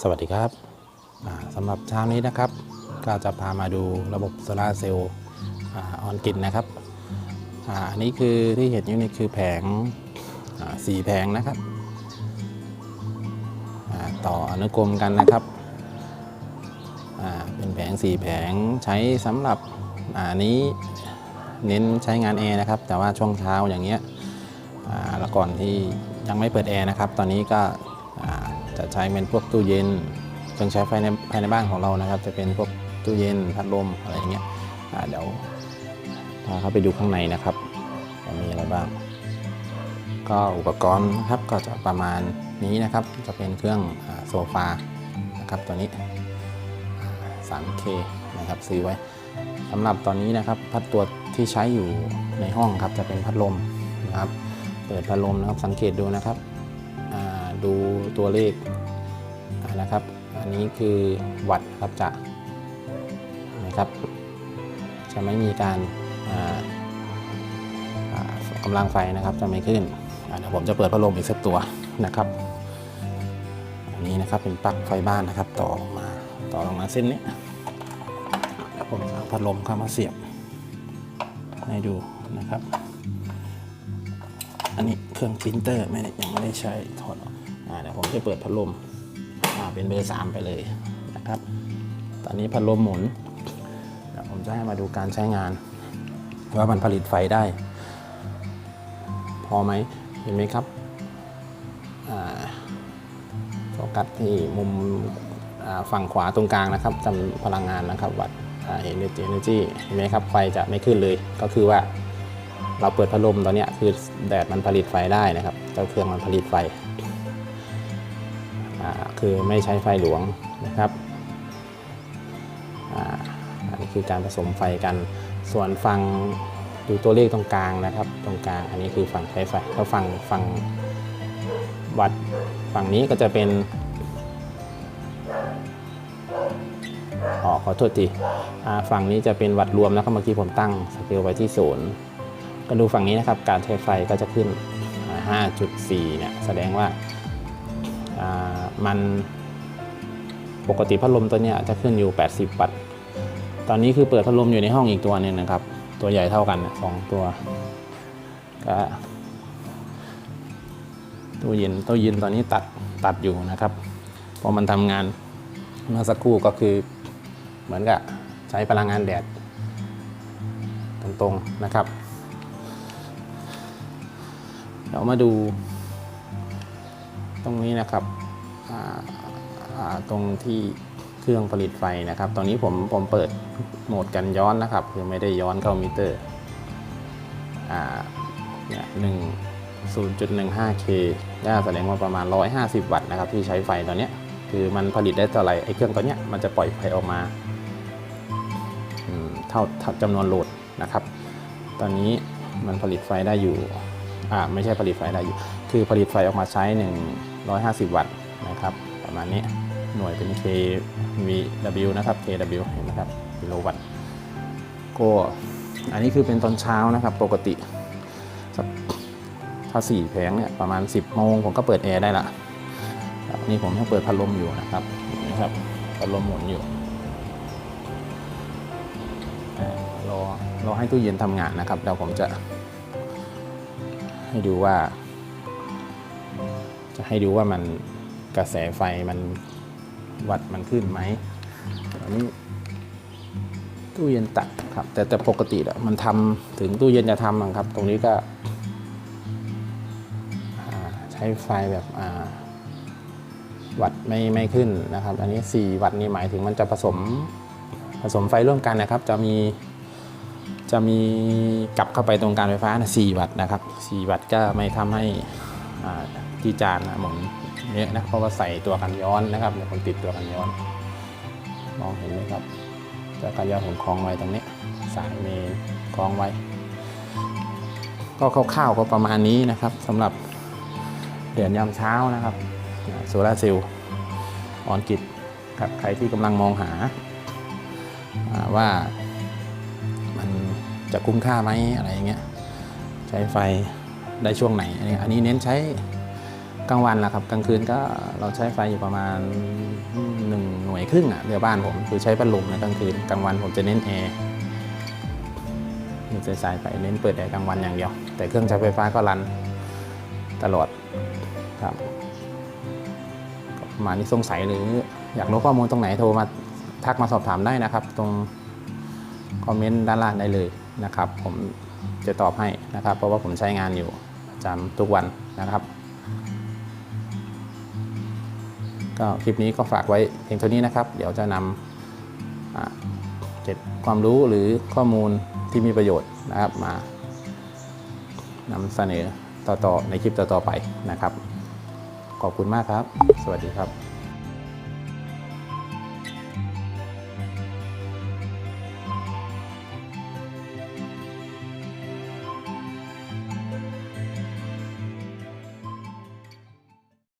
สวัสดีครับสำหรับเช้านี้นะครับ ก็จะพามาดูระบบโซลาเซลล์ออนกินนะครับอ,อันนี้คือที่เห็นอยู่นี่คือแผงสี่แผงนะครับ ต่ออนุกรมกันนะครับ เป็นแผงสี่แผงใช้สำหรับอันนี้เน้นใช้งานแอร์นะครับ แต่ว่าช่วงเช้าอย่างเงี้ยแล้วก่อนที่ยังไม่เปิดแอร์นะครับ ตอนนี้ก็ จะใช้เป็นพวกตู้เย็นเครื่องใช้ไฟในภายในบ้านของเรานะครับ จะเป็นพวกตู้เย็นพัดลมอะไรอย่างเงี้ยเดี๋ยวพาเข้าไปดูข้างในนะครับว่ามีอะไรบ้าง ก็อุปกรณ์นะครับก็จะประมาณนี้นะครับ จะเป็นเครื่องอโซฟานะครับตัวนี้ 3K นะครับซื้อไว้สำหรับตอนนี้นะครับพัดตัวที่ใช้อยู่ในห้องครับจะเป็นพัดลมนะครับ เปิดพัดลมนะครับสังเกตดูนะครับ ดูตัวเลขนะครับ อันนี้คือวัตต์ครับจะนะครับ จะไม่มีการกำลังไฟนะครับจะไม่ขึ้นเดี๋ยวผมจะเปิดพัดลมอีกสักตัวนะครับอันนี้นะครับเป็นปลั๊กไฟบ้านนะครับ ต่อลงมาต่อลงมาเส้นนี้แล้วผมเอาพัดลมเข้ามาเสียบให้ดูนะครับ อันนี้เครื่องปรินเตอร์ไม่ได้ยังไม่ได้ใช้ถอดออก เดี๋ยวผมจะเปิดพัดลมเป็นเบอร์3ไปเลยนะครับ ตอนนี้พัดลมหมุนเดี๋ยวผมจะให้มาดูการใช้งาน ว่ามันผลิตไฟได้ พอไหมเห็นไหมครับอ่าโฟกัสที่มุมฝั่งขวาตรงกลางนะครับจำพลังงานนะครับวัดเอเนจีเอเนจีเห็นไหมครับไฟจะไม่ขึ้นเลยก็คือว่าเราเปิดพัดลมตอนนี้คือแดดมันผลิตไฟได้นะครับเจ้าเครื่องมันผลิตไฟ คือไม่ใช้ไฟหลวงนะครับอันนี้คือการผสมไฟกัน ส่วนฝั่งดูตัวเลขตรงกลางนะครับ ตรงกลางอันนี้คือฝั่งใช้ไฟแล้วฝั่งฝั่งวัดฝั่งนี้ก็จะเป็นอ๋อขอโทษทีฝั่งนี้จะเป็นวัดรวมนะครับเมื่อกี้ผมตั้งสเกลไว้ที่ศูนย์ก็ดูฝั่งนี้นะครับการใช้ไฟก็จะขึ้นอ่า5.4 เนี่ยแสดงว่า มันปกติพัดลมตัวนี้จะขึ้นอยู่ 80 วัตต์ ตอนนี้คือเปิดพัดลมอยู่ในห้องอีกตัวหนึงนะครับ ตัวใหญ่เท่ากันสองตัวก็ตู้เย็นตู้เย็นตอนนี้ตัดตัดอยู่นะครับพราะมันทำงานเมื่อสักครู่ก็คือเหมือนกับใช้พลังงานแดด ตรงๆนะครับเดี๋ยวมาดู ตรงนี้นะครับตรงที่เครื่องผลิตไฟนะครับ ตอนนี้ผมผมเปิดโหมดกันย้อนนะครับ คือไม่ได้ย้อนเข้ามิเตอร์เนี่ยหนึ่งศูนย์จุดหนึ่งห้าเคก็แสดงว่าประมาณ150วัตต์นะครับที่ใช้ไฟตอนนี้คือมันผลิตได้เท่าไหร่ไอ้เครื่องตัวเนี้ยมันจะปล่อยไฟออกมาเท่าจำนวนโหลดนะครับ ตอนนี้มันผลิตไฟได้อยู่อ่าไม่ใช่ผลิตไฟได้อยู่ คือผลิตไฟออกมาใช้ 150 วัตต์นะครับ ประมาณนี้หน่วยเป็น kW นะครับ kW เห็นไหมครับกิโลวัตต์ก็อันนี้คือเป็นตอนเช้านะครับ ปกติ ถ้าสี่แผงเนี่ยประมาณ 10โมงผมก็เปิดแอร์ได้ละนี่ผมยังเปิดพัดลมอยู่นะครับนะครับพัดลมหมุนอยู่รอรอให้ตู้เย็นทำงานนะครับแล้วผมจะให้ดูว่า จะให้ดูว่ามันกระแสไฟมันวัดมันขึ้นไหมอันนี้ตู้เย็นตัดครับ แต่แต่ปกติอะมันทำถึงตู้เย็นจะทำอะครับ ตรงนี้ก็ใช้ไฟแบบวัดไม่ไม่ขึ้นนะครับ อันนี้ 4 วัตต์นี่หมายถึงมันจะผสมผสมไฟร่วมกันนะครับ จะมีจะมีกลับเข้าไปตรงการไฟฟ้านะ4วัตต์นะครับ 4 วัตต์ก็ไม่ทำให้อ่า ที่จานนะหมุนเยอะนะเพราะว่าใส่ตัวกันย้อนนะครับเดี๋ยวผมติดตัวกันย้อน มองเห็นไหมครับตัวกันย้อนผมคล้องไว้ตรงนี้สายเมนคล้องไว้ ก็คร่าวๆก็ประมาณนี้นะครับสำหรับเดือนยามเช้านะครับโซลาเซลล์ออนกิจครับใครที่กำลังมองหาว่ามันจะคุ้มค่าไหมอะไรอย่างเงี้ยใช้ไฟได้ช่วงไหนอันนี้เน้นใช้ กลางวันแหละครับกลางคืนก็เราใช้ไฟอยู่ประมาณหนึ่งหน่วยครึ่งอะเรือบ้านผมคือใช้พัดลมในกลางคืนกลางวันผมจะเน้นแอร์มีสายๆไปเน้นเปิดแอร์กลางวันอย่างเดียว แต่เครื่องใช้ไฟฟ้าก็รันตลอดครับมานี้สงสัยหรืออยากรู้ข้อมูลตรงไหนโทรมาทักมาสอบถามได้นะครับ ตรงคอมเมนต์ด้านล่างได้เลยนะครับ ผมจะตอบให้นะครับ เพราะว่าผมใช้งานอยู่ประจำทุกวันนะครับ ก็คลิปนี้ก็ฝากไว้เพียงเท่านี้นะครับ เดี๋ยวจะนำเก็บความรู้หรือข้อมูลที่มีประโยชน์นะครับมานำเสนอต่อๆในคลิปต่อๆไปนะครับ ขอบคุณมากครับ สวัสดีครับ